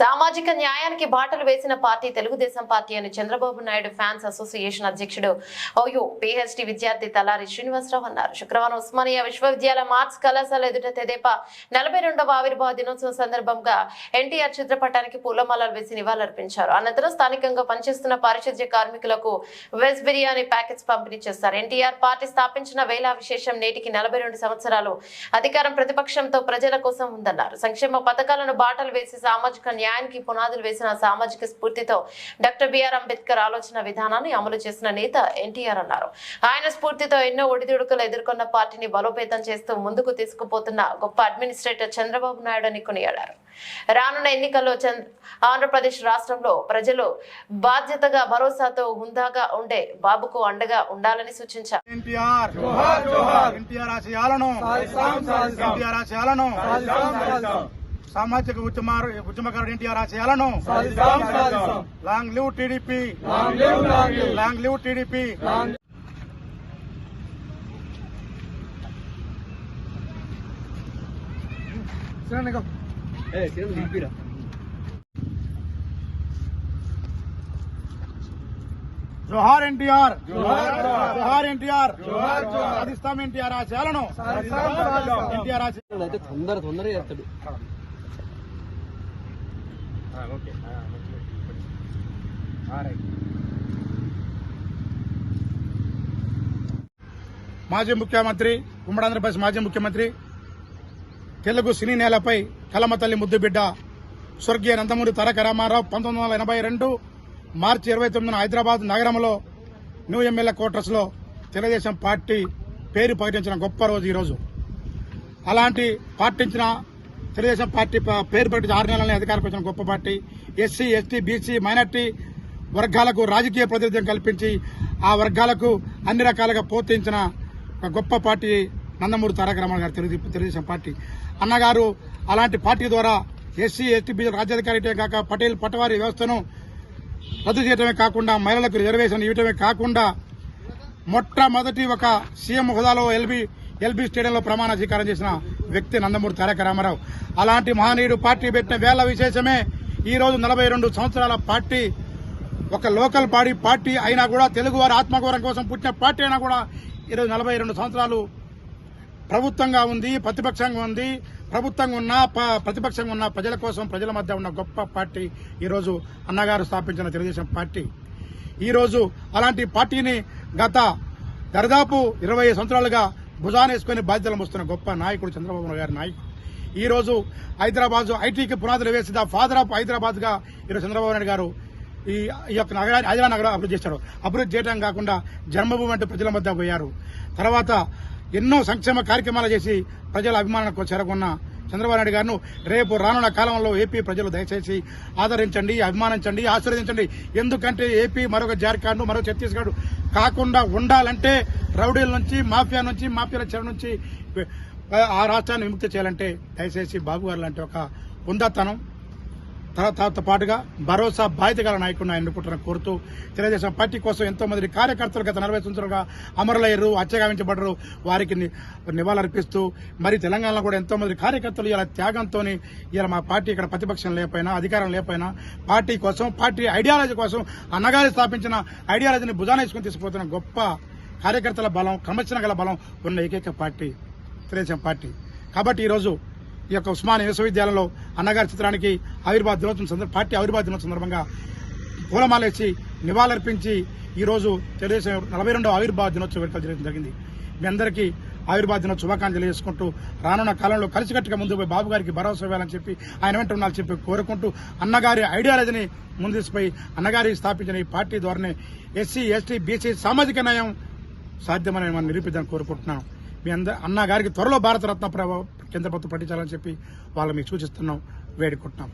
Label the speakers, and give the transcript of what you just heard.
Speaker 1: సామాజిక న్యాయానికి బాటలు వేసిన పార్టీ తెలుగుదేశం పార్టీ అని చంద్రబాబు నాయుడు ఫ్యాన్స్ అసోసియేషన్ అధ్యక్షుడు. ఓయో పిహెచ్డి విద్యార్థి తలారి శ్రీనివాసరావు అన్నారు. శుక్రవారం ఉస్మానియా విశ్వవిద్యాలయం ఆర్ట్స్ కళాశాల ఎదుట తెదేపా నలభై రెండవ ఆవిర్భావ దినోత్సవం సందర్భంగా ఎన్టీఆర్ చిత్రపటానికి పూలమాలలు వేసి నివాళులర్పించారు. అనంతరం స్థానికంగా పనిచేస్తున్న పారిశుద్ధ్య కార్మికులకు వెజ్ బిర్యానీ ప్యాకెట్స్ పంపిణీ చేస్తారు ఎన్టీఆర్ పార్టీ స్థాపించిన వేలా విశేషం నేటికి నలభై రెండు సంవత్సరాలు అధికారం ప్రతిపక్షంతో ప్రజల కోసం ఉందన్నారు. సంక్షేమ పథకాలను బాటలు వేసి సామాజిక న్యాయానికి పునాదులు వేసిన సామాజిక స్ఫూర్తితో డాక్టర్ బిఆర్ అంబేద్కర్ ఆలోచన విధానాన్ని అమలు చేసిన నేత ఎన్టీఆర్ అన్నారు. ఆయన స్ఫూర్తితో ఎన్నో ఒడిదుడుకులు ఎదుర్కొన్న పార్టీని బలోపేతం చేస్తూ ముందుకు తీసుకుపోతున్న గొప్ప అడ్మినిస్ట్రేటర్ చంద్రబాబు నాయుడు అని కొనియాడారు. రానున్న ఎన్నికల్లో చంద్ర ఆంధ్రప్రదేశ్ రాష్ట్రంలో ప్రజలు బాధ్యతగా భరోసాతో హుందాగా ఉండే బాబుకు అండగా ఉండాలని సూచించారు.
Speaker 2: ఎన్టీఆర్ జోహార్ జోహార్ ఎన్టీఆర్ ఆశయాలను ఎన్టీఆర్ ఆశయాలను సామాజిక ఉద్యమ ఉద్యమకారుడు ఎన్టీఆర్ ఆశయాలను long live TDP. Long live TDP. జోహార్ ఎన్టీఆర్. జోహార్ ఎన్టీఆర్. సాధిస్తాం ఎన్టీఆర్ ఆశయాలను ఎన్టీఆర్ ఆశయాలను
Speaker 3: అయితే తొందర తొందరగా చేస్తాడు.
Speaker 2: మాజీ ముఖ్యమంత్రి ఉమ్మడి ఆంధ్రప్రదేశ్ మాజీ ముఖ్యమంత్రి తెలుగు సినీ నేలపై కలమతల్లి ముద్దుబిడ్డ స్వర్గీయ నందమూరి తారక రామారావు పంతొమ్మిది వందల ఎనభై రెండు మార్చి ఇరవై తొమ్మిదిన హైదరాబాద్ నగరంలో న్యూ ఎమ్మెల్యే క్వార్టర్స్లో తెలుగుదేశం పార్టీ పేరు ప్రకటించిన గొప్ప రోజు ఈరోజు. అలాంటి పాటించిన తెలుగుదేశం పార్టీ పేరు పెట్టి ఆరు నెలలని అధికారం వచ్చిన గొప్ప party. SC ST BC minority వర్గాలకు రాజకీయ ప్రాతినిధ్యం కల్పించి ఆ వర్గాలకు అన్ని రకాలుగా ప్రోత్సహించిన గొప్ప పార్టీ నందమూరి తారక రామారావు గారు తెలుగు తెలుగుదేశం పార్టీ. అన్నగారు అలాంటి పార్టీ ద్వారా ఎస్సీ ఎస్టీ బీసీ రాజ్యాధికారి కాక పటేల్ పటవారి వ్యవస్థను రద్దు చేయడమే కాకుండా మహిళలకు రిజర్వేషన్ ఇవ్వటమే కాకుండా మొట్టమొదటి ఒక సీఎం హోదాలో ఎల్బీ ఎల్బీ స్టేడియంలో ప్రమాణ స్వీకారం చేసిన వ్యక్తి నందమూరి తారక రామారావు. అలాంటి మహనీయుడు పార్టీ పెట్టిన వేళ విశేషమే ఈ రోజు నలభై రెండు సంవత్సరాల పార్టీ. ఒక లోకల్ బాడీ పార్టీ అయినా కూడా తెలుగువారి ఆత్మగౌరవం కోసం పుట్టిన పార్టీ అయినా కూడా ఈరోజు నలభై రెండు సంవత్సరాలు ప్రభుత్వంగా ఉంది ప్రతిపక్షంగా ఉంది. ప్రభుత్వంగా ఉన్న ప- ప్రతిపక్షంగా ఉన్న ప్రజల కోసం ప్రజల మధ్య ఉన్న గొప్ప పార్టీ ఈరోజు అన్నగారు స్థాపించిన తెలుగుదేశం పార్టీ. ఈరోజు అలాంటి పార్టీని గత దరిదాపు ఇరవై సంవత్సరాలుగా భుజానేసుకుని బాధ్యతలు మోస్తున్న గొప్ప నాయకుడు చంద్రబాబు నాయుడు గారి నాయకుడు ఈ రోజు హైదరాబాద్ ఐటీకి పునాదులు వేసి ద ఫాదర్ ఆఫ్ హైదరాబాద్గా ఈరోజు చంద్రబాబు నాయుడు గారు ఈ ఈ యొక్క నగరాన్ని హైదరాబాద్ నగరం అభివృద్ధి చేశారు. అభివృద్ధి చేయడం కాకుండా జన్మభూమి అంటే ప్రజల మధ్య పోయారు. తర్వాత ఎన్నో సంక్షేమ కార్యక్రమాలు చేసి ప్రజల అభిమానానికి చేరకున్న చంద్రబాబు నాయుడు గారిను రేపు రానున్న కాలంలో ఏపీ ప్రజలు దయచేసి ఆదరించండి అభిమానించండి ఆశీర్వదించండి. ఎందుకంటే ఏపీ మరొక జార్ఖండ్ మరొక ఛత్తీస్గఢ్ కాకుండా ఉండాలంటే రౌడీల నుంచి మాఫియా నుంచి మాఫియాల చెర నుంచి ఆ రాష్ట్రాన్ని విముక్తి చేయాలంటే దయచేసి బాబు గారు లాంటి ఒక ఉందతనం తర్వాత పాటుగా భరోసా బాధ్యత గల నాయకుడిని ఆయన పుట్టిన కోరుతూ తెలుగుదేశం పార్టీ కోసం ఎంతో మంది కార్యకర్తలు గత నలభై సంవత్సరాలుగా అమరులయ్యారు హత్యగావించబడ్డరు వారికి నివాళులర్పిస్తూ మరి తెలంగాణలో కూడా ఎంతో మంది కార్యకర్తలు ఇలా త్యాగంతో ఇలా మా పార్టీ ఇక్కడ ప్రతిపక్షం లేకపోయినా అధికారం లేకపోయినా పార్టీ కోసం పార్టీ ఐడియాలజీ కోసం అన్నగారి స్థాపించిన ఐడియాలజీని భుజాన వేసుకుని తీసుకుపోతున్న గొప్ప కార్యకర్తల బలం క్రమశిక్షణ గల బలం ఉన్న ఏకైక పార్టీ తెలుగుదేశం పార్టీ. కాబట్టి ఈరోజు ఈ యొక్క ఉస్మానియా విశ్వవిద్యాలయంలో అన్నగారి చిత్రానికి ఆవిర్భావ దినోత్సవం సందర్భ పార్టీ ఆవిర్భావ దినోత్సవం సందర్భంగా పూలమాలేసి నివాళులర్పించి ఈరోజు తెలుగుదేశం నలభై రెండవ ఆవిర్భావ దినోత్సవ వేడుకలు జరగడం జరిగింది. మీ అందరికీ ఆవిర్భావ దినోత్సవ శుభాకాంక్షలు తెలియజేసుకుంటూ రానున్న కాలంలో కలిసికట్టుగా ముందు పోయి బాబు గారికి భరోసా ఇవ్వాలని చెప్పి ఆయన వెంట ఉండాలని చెప్పి కోరుకుంటూ అన్నగారి ఐడియాలజీని ముందు అన్నగారి స్థాపించిన ఈ పార్టీ ద్వారానే ఎస్సీ ఎస్టీ బీసీ సామాజిక న్యాయం సాధ్యమని మనం నిరూపిద్దామని కోరుకుంటున్నాం మీ అందరు అన్నగారికి త్వరలో భారతరత్న ప్రభావం కేంద్ర ప్రభుత్వం పట్టించాలని చెప్పి వాళ్ళ మీకు సూచిస్తున్నాం వేడుకుంటున్నాం.